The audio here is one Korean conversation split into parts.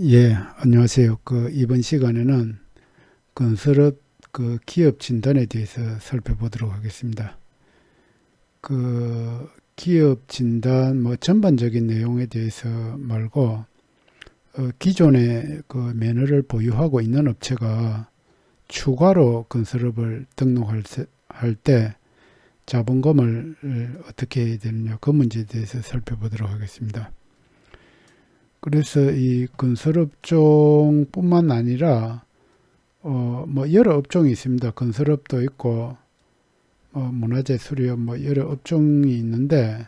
예, 안녕하세요. 그 이번 시간에는 건설업 그 기업 진단에 대해서 살펴보도록 하겠습니다. 그 기업 진단 뭐 전반적인 내용에 대해서 말고 어, 기존에 그 면허를 보유하고 있는 업체가 추가로 건설업을 등록할 때 자본금을 어떻게 해야 되느냐 그 문제에 대해서 살펴보도록 하겠습니다. 그래서 이 건설업종뿐만 아니라 어 뭐 여러 업종이 있습니다. 건설업도 있고 뭐 문화재 수리업 뭐 여러 업종이 있는데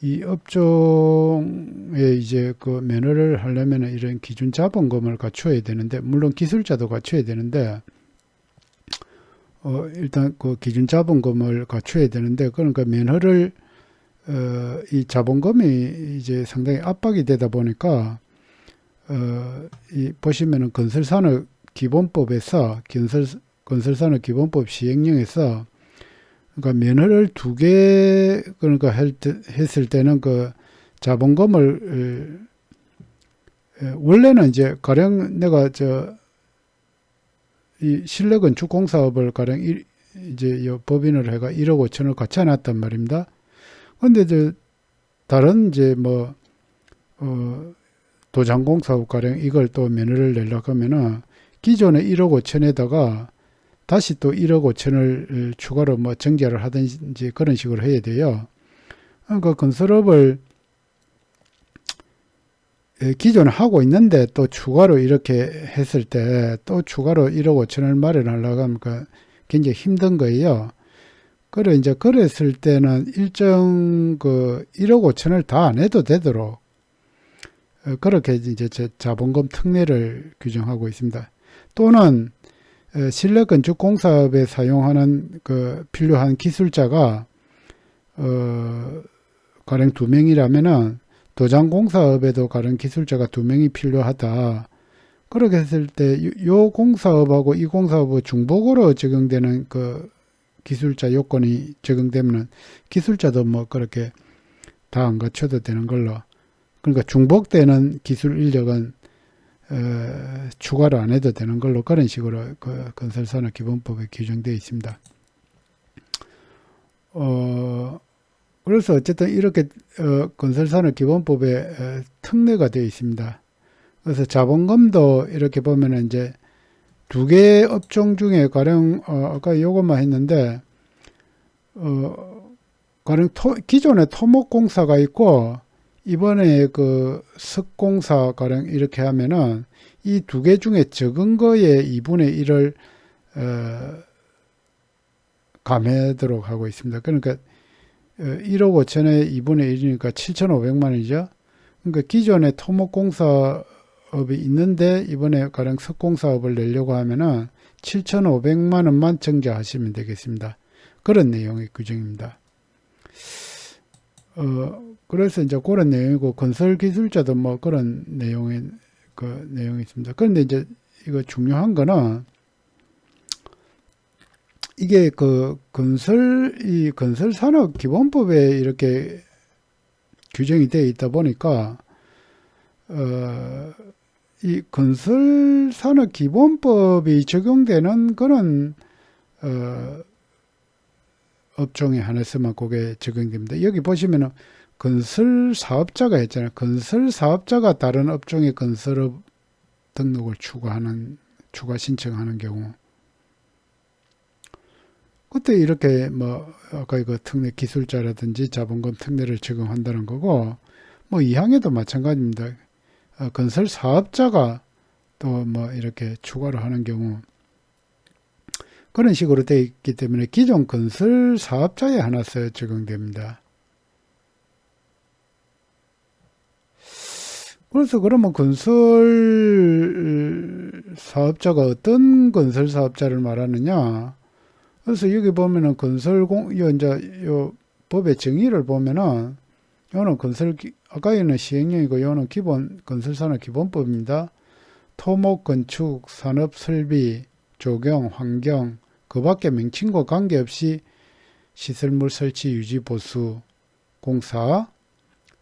이 업종에 이제 그 면허를 하려면 이런 기준 자본금을 갖춰야 되는데 물론 기술자도 갖춰야 되는데 어 일단 그 기준 자본금을 갖춰야 되는데 그러니까 면허를 어, 이 자본금이 이제 상당히 압박이 되다 보니까 어, 이 보시면은 건설산업 기본법에서 건설 건설산업 기본법 시행령에서 그러니까 면허를 두 개 그러니까 했을 때는 그 자본금을 에, 원래는 이제 가령 내가 저 이 실내 건축 공사업을 가령 일, 이제 법인을 해가 1억 5천을 갖춰 놨단 말입니다. 근데 저 다른 이제 뭐 어, 도장공 사업 가령 이걸 또 면허를 내려고 하면은 기존에 1억 5천에다가 다시 또 1억 5천을 추가로 뭐 정제를 하든지 그런 식으로 해야 돼요. 그러니까 건설업을 기존에 하고 있는데 또 추가로 이렇게 했을 때 또 추가로 1억 5천을 마련하려고 하면 굉장히 힘든 거예요. 그래 이제 그랬을 때는 일정 그 1억 5천을 다 안 해도 되도록 어, 그렇게 이제 자본금 특례를 규정하고 있습니다. 또는 어, 실내 건축 공사업에 사용하는 그 필요한 기술자가 어 가령 두 명이라면은 도장 공사업에도 가령 기술자가 두 명이 필요하다. 그렇게 했을 때 요 공사업하고 이 공사업의 중복으로 적용되는 그 기술자 요건이 적용되면 기술자도 뭐 그렇게 다 안 갖춰도 되는 걸로 그러니까 중복되는 기술 인력은 어, 추가로 안 해도 되는 걸로 그런 식으로 그 건설산업 기본법에 규정되어 있습니다. 어, 그래서 어쨌든 이렇게 어, 건설산업 기본법에 어, 특례가 되어 있습니다. 그래서 자본금도 이렇게 보면은 이제 두개 업종 중에 가령 어, 아까 요것만 했는데 어, 가령 토, 기존에 토목공사가 있고 이번에 그 석공사 가령 이렇게 하면은 이 두 개 중에 적은 거에 2분의 1을 어, 감해도록 하고 있습니다. 그러니까 1억 어, 5천에 2분의 1이니까 7,500만 원이죠. 그러니까 기존에 토목공사 업이 있는데 이번에 가령 석공 사업을 내려고 하면은 7,500만 원만 정자하시면 되겠습니다. 그런 내용의 규정입니다. 어, 그래서 이제 그런 내용이고 건설 기술자도 뭐 그런 내용의 그 내용이 있습니다. 그런데 이제 이거 중요한 거는 이게 그 건설 이 건설 산업 기본법에 이렇게 규정이 되어 있다 보니까 어, 이 건설 산업 기본법이 적용되는 그런 어, 업종에 한해서만 그게 적용됩니다. 여기 보시면은 건설 사업자가 했잖아요. 건설 사업자가 다른 업종의 건설업 등록을 추가하는 추가 신청하는 경우 그때 이렇게 뭐 아까 이거 특례 기술자라든지 자본금 특례를 적용한다는 거고 뭐 이항에도 마찬가지입니다. 어, 건설 사업자가 또 뭐 이렇게 추가로 하는 경우 그런 식으로 되어 있기 때문에 기존 건설 사업자에 하나서 적용됩니다. 그래서 그러면 건설 사업자가 어떤 건설 사업자를 말하느냐? 그래서 여기 보면은 건설공, 요, 이제, 요, 법의 정의를 보면은, 요는 건설, 아까 에는 시행령이고, 요는 기본, 건설산업 기본법입니다. 토목, 건축, 산업, 설비, 조경, 환경, 그 밖에 명칭과 관계없이 시설물 설치, 유지, 보수, 공사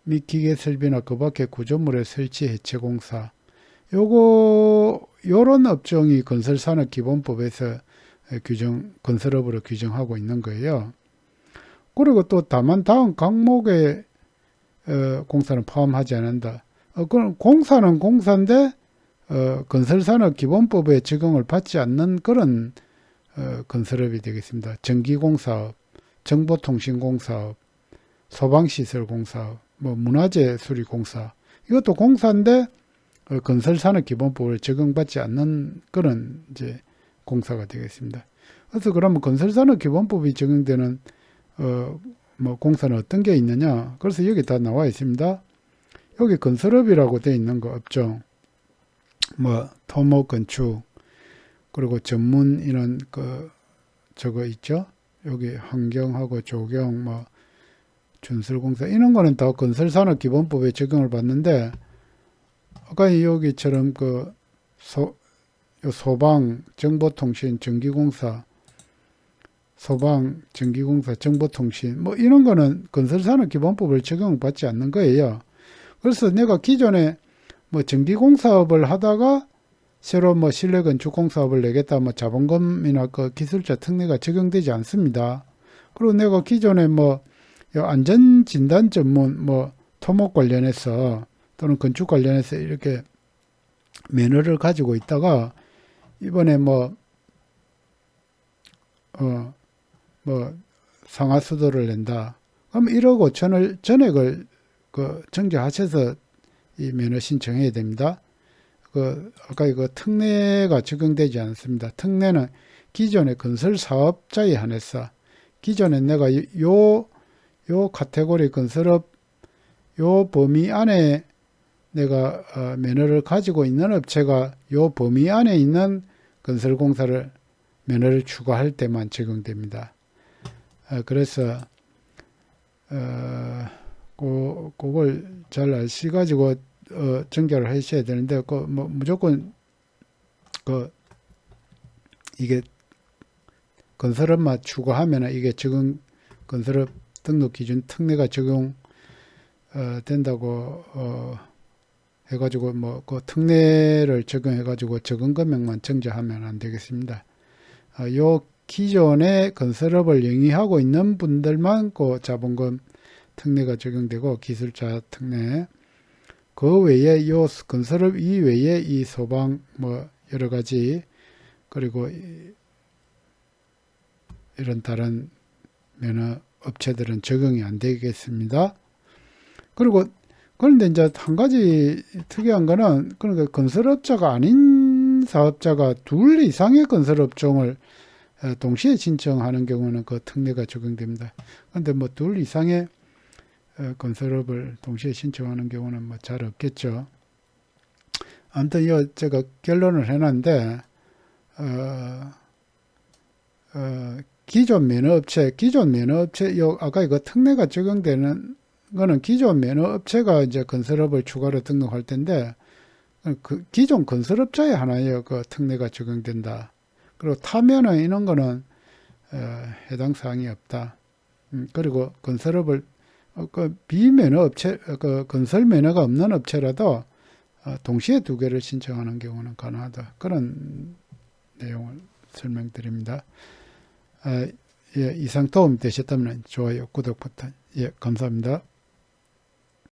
및 기계 설비나 그 밖에 구조물의 설치, 해체 공사, 요거 요런 업종이 건설산업 기본법에서 규정 건설업으로 규정하고 있는 거예요. 그리고 또 다만 다음 항목에 어, 공사는 포함하지 않는다. 어, 그럼 공사는 공사인데 어, 건설산업 기본법에 적용을 받지 않는 그런 어, 건설업이 되겠습니다. 전기공사업, 정보통신공사업, 소방시설공사업, 뭐 문화재 수리공사 이것도 공사인데 어, 건설산업 기본법을 적용받지 않는 그런 이제 공사가 되겠습니다. 그래서 그러면 건설산업 기본법이 적용되는 어, 뭐 공사는 어떤 게 있느냐? 그래서 여기 다 나와 있습니다. 여기 건설업이라고 돼 있는 거 없죠. 뭐 토목 건축 그리고 전문 이런 그 저거 있죠. 여기 환경하고 조경 뭐 준설공사 이런 거는 다 건설산업 기본법에 적용을 받는데 아까 여기처럼 그 소, 요 소방, 정보통신, 전기공사, 소방, 전기공사, 정보통신 뭐 이런 거는 건설산업 기본법을 적용받지 않는 거예요. 그래서 내가 기존에 뭐 전기공사업을 하다가 새로 뭐 실내 건축공사업을 내겠다 뭐 자본금이나 그 기술자 특례가 적용되지 않습니다. 그리고 내가 기존에 뭐 안전진단 전문 뭐 토목 관련해서 또는 건축 관련해서 이렇게 면허를 가지고 있다가 이번에 뭐, 어, 뭐, 상하수도를 낸다. 그럼 1억 5천을 전액을 그 정지하셔서 이 면허 신청해야 됩니다. 그, 아까 이거 특례가 적용되지 않습니다. 특례는 기존의 건설 사업자에 한해서 기존에 내가 요, 요 카테고리 건설업 요 범위 안에 내가 어, 면허를 가지고 있는 업체가 요 범위 안에 있는 건설공사를 면허를 추가할 때만 적용됩니다. 어, 그래서 어, 그, 그걸 잘 아시가지고 어, 정결을 하셔야 되는데 그 뭐 무조건 그 이게 건설업만 추가하면 이게 적용 건설업 등록 기준 특례가 적용 어, 된다고 어, 해가지고 뭐 그 특례를 적용해가지고 적은 금액만 정지하면 안 되겠습니다. 어, 요 기존의 건설업을 영위하고 있는 분들만 그 자본금 특례가 적용되고 기술자 특례 그 외에 요 건설업 이외에 이 소방 뭐 여러 가지 그리고 이런 다른 면허 업체들은 적용이 안 되겠습니다. 그리고 그런데 이제 한 가지 특이한 거는 그러니까 건설업자가 아닌 사업자가 둘 이상의 건설업종을 동시에 신청하는 경우는 그 특례가 적용됩니다. 그런데 뭐 둘 이상의 건설업을 동시에 신청하는 경우는 뭐 잘 없겠죠. 아무튼 이 제가 결론을 해놨는데 어, 어, 기존 면허업체, 기존 면허업체, 요 아까 이거 특례가 적용되는 거는 기존 면허업체가 이제 건설업을 추가로 등록할 텐데 그 기존 건설업자의 하나의 그 특례가 적용된다. 그리고 타면은 이런 거는 어, 해당 사항이 없다. 음, 그리고 건설업을 어, 그 비면허 업체, 어, 그 건설 면허가 없는 업체라도 어, 동시에 두 개를 신청하는 경우는 가능하다. 그런 내용을 설명드립니다. 아, 예, 이상 도움 되셨다면 좋아요, 구독 버튼, 예, 감사합니다.